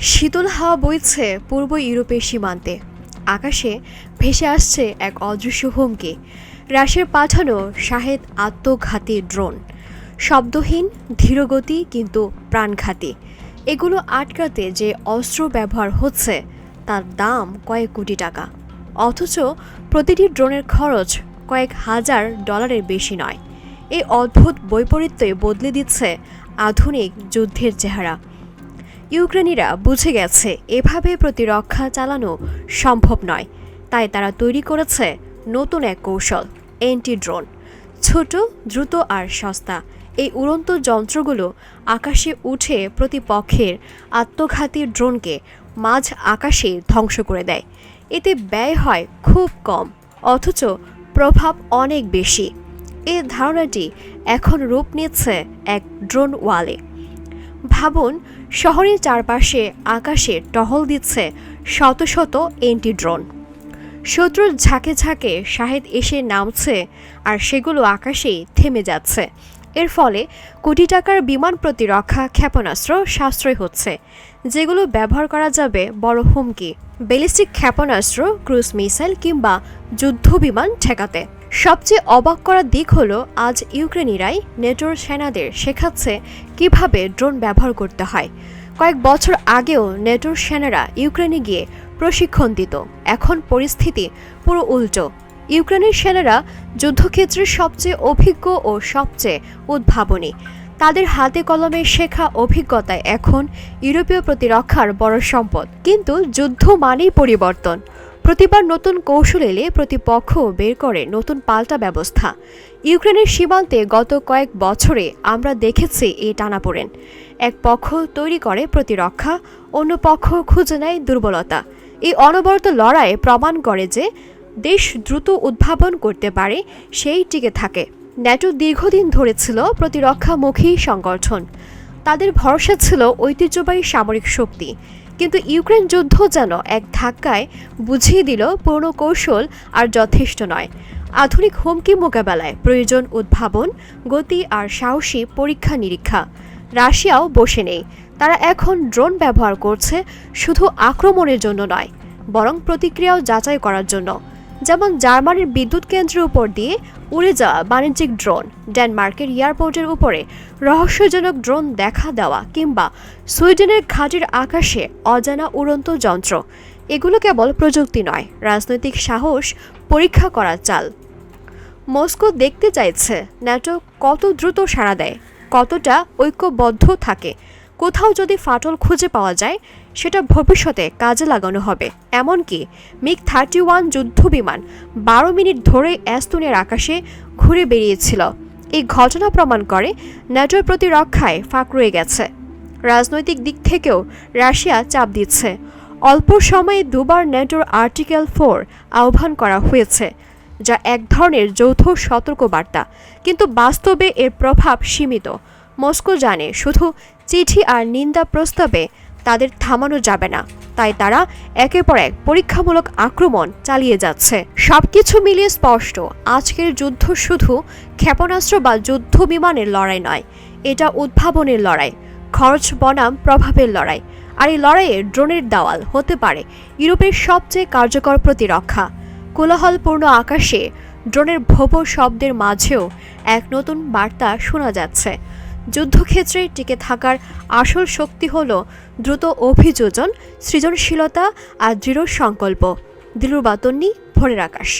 শীতল হাওয়া বইছে পূর্ব ইউরোপের সীমান্তে। আকাশে ভেসে আসছে এক অদৃশ্য হুমকি। রাশিয়ার পাঠানো শাহেদ আত্মঘাতী ড্রোন। শব্দহীন, ধীরগতি কিন্তু প্রাণঘাতী। এগুলো আটকাতে যে অস্ত্র ব্যবহার হচ্ছে, তার দাম কয়েক কোটি টাকা। অথচ প্রতিটি ড্রোনের খরচ কয়েক হাজার ডলারের বেশি নয়। এই অদ্ভুত বৈপরীত্যই বদলে দিচ্ছে আধুনিক যুদ্ধের চেহারা। ইউক্রেনিরা বুঝে গেছে এভাবে প্রতিরক্ষা চালানো সম্ভব নয়। তাই তারা তৈরি করেছে নতুন এক কৌশল এন্টি ড্রোন ছোট, দ্রুত আর সস্তা। এই উড়ন্ত যন্ত্রগুলো আকাশে উঠে প্রতিপক্ষের আত্মঘাতী ড্রোনকে মাঝ আকাশে ধ্বংস করে দেয়। এতে ব্যয় হয় খুব কম, অথচ প্রভাব অনেক বেশি। এ ধারণাটি এখন রূপ নিচ্ছে এক ড্রোন ওয়ালে। ভাবুন, শহরের চারপাশে আকাশে টহল দিচ্ছে শত শত এন্টি ড্রোন। শত্রুর ঝাঁকে ঝাঁকে শাহেদ এসে নামছে আর সেগুলো আকাশেই থেমে যাচ্ছে। এর ফলে কোটি টাকার বিমান প্রতিরক্ষা ক্ষেপণাস্ত্র সাশ্রয় হচ্ছে, যেগুলো ব্যবহার করা যাবে বড় হুমকি। ব্যালিস্টিক ক্ষেপণাস্ত্র, ক্রুজ মিসাইল কিংবা যুদ্ধ বিমান ঠেকাতে। সবচেয়ে অবাক করার দিক হলো, আজ ইউক্রেনিরাই নেটোর সেনাদের শেখাচ্ছে কীভাবে ড্রোন ব্যবহার করতে হয়। কয়েক বছর আগেও নেটোর সেনারা ইউক্রেনে গিয়ে প্রশিক্ষণ দিত। এখন পরিস্থিতি পুরো উল্টো। ইউক্রেনের সেনারা যুদ্ধক্ষেত্রে সবচেয়ে অভিজ্ঞ ও সবচেয়ে উদ্ভাবনী। তাদের হাতে কলমে শেখা অভিজ্ঞতায় এখন ইউরোপীয় প্রতিরক্ষার বড় সম্পদ। কিন্তু যুদ্ধ মানেই পরিবর্তন। প্রতিবার নতুন কৌশল এলে প্রতিপক্ষ বের করে নতুন পাল্টা ব্যবস্থা। ইউক্রেনের সীমান্তে গত কয়েক বছরে আমরা দেখেছি এই টানাপোড়েন। এক পক্ষ তৈরি করে প্রতিরক্ষা, অন্য পক্ষ খুঁজে নেয় দুর্বলতা। এই অনবরত লড়াই প্রমাণ করে যে দেশ দ্রুত উদ্ভাবন করতে পারে, সেই টিকে থাকে। ন্যাটো দীর্ঘদিন ধরে ছিল প্রতিরক্ষামুখী সংগঠন। তাদের ভরসা ছিল ঐতিহ্যবাহী সামরিক শক্তি। কিন্তু ইউক্রেন যুদ্ধ যেন এক ধাক্কায় বুঝিয়ে দিল পুরনো কৌশল আর যথেষ্ট নয়। আধুনিক হুমকি মোকাবেলায় প্রয়োজন উদ্ভাবন, গতি আর সাহসী পরীক্ষা নিরীক্ষা। রাশিয়াও বসে নেই। তারা এখন ড্রোন ব্যবহার করছে শুধু আক্রমণের জন্য নয়, বরং প্রতিক্রিয়াও যাচাই করার জন্য। যেমন জার্মানির বিদ্যুৎ কেন্দ্রের উপর দিয়ে উড়ে যাওয়া বাণিজ্যিক ড্রোন, ডেনমার্কের এয়ারপোর্টের উপরে রহস্যজনক ড্রোন দেখা দেওয়া কিংবা সুইডেনের ঘাটির আকাশে অজানা উড়ন্ত যন্ত্র। এগুলো কেবল প্রযুক্তি নয়, রাজনৈতিক সাহস পরীক্ষা করার চাল। মস্কো দেখতে চাইছে ন্যাটো কত দ্রুত সাড়া দেয়, কতটা ঐক্যবদ্ধ থাকে কোথাও যদি ফাটল খুঁজে পাওয়া যায়, সেটা ভবিষ্যতে কাজে লাগানো হবে। এমনকি মিগ থার্টি ওয়ান যুদ্ধ বিমান বারো মিনিট ধরে অ্যাস্তুনের আকাশে ঘুরে বেরিয়েছিল এই ঘটনা প্রমাণ করে ন্যাটোর প্রতিরক্ষায় ফাঁক রয়ে গেছে। রাজনৈতিক দিক থেকেও রাশিয়া চাপ দিচ্ছে। অল্প সময়ে দুবার ন্যাটোর আর্টিকেল ফোর আহ্বান করা হয়েছে, যা এক ধরনের যৌথ সতর্কবার্তা। কিন্তু বাস্তবে এর প্রভাব সীমিত। মস্কো জানে শুধু চিঠি আর নিন্দা প্রস্তাবে তাদের থামানো যাবে না। তাই তারা একের পর এক পরীক্ষামূলক আক্রমণ চালিয়ে যাচ্ছে। সবকিছু মিলিয়ে স্পষ্ট, আজকের যুদ্ধ শুধু ক্ষেপণাস্ত্র বা যুদ্ধ বিমানের লড়াই নয়, এটা উদ্ভাবনের লড়াই, খরচ, বনাম, প্রভাবের লড়াই। আর এই লড়াইয়ে ড্রোনের দেওয়াল হতে পারে ইউরোপের সবচেয়ে কার্যকর প্রতিরক্ষা। কোলাহলপূর্ণ আকাশে ড্রোনের ভোব শব্দের মাঝেও এক নতুন বার্তা শোনা যাচ্ছে। যুদ্ধক্ষেত্রে টিকে থাকার আসল শক্তি হল দ্রুত অভিযোজন, সৃজনশীলতা আর দৃঢ় সংকল্প। দিলুর বাতন্নি, ভোরের আকাশ।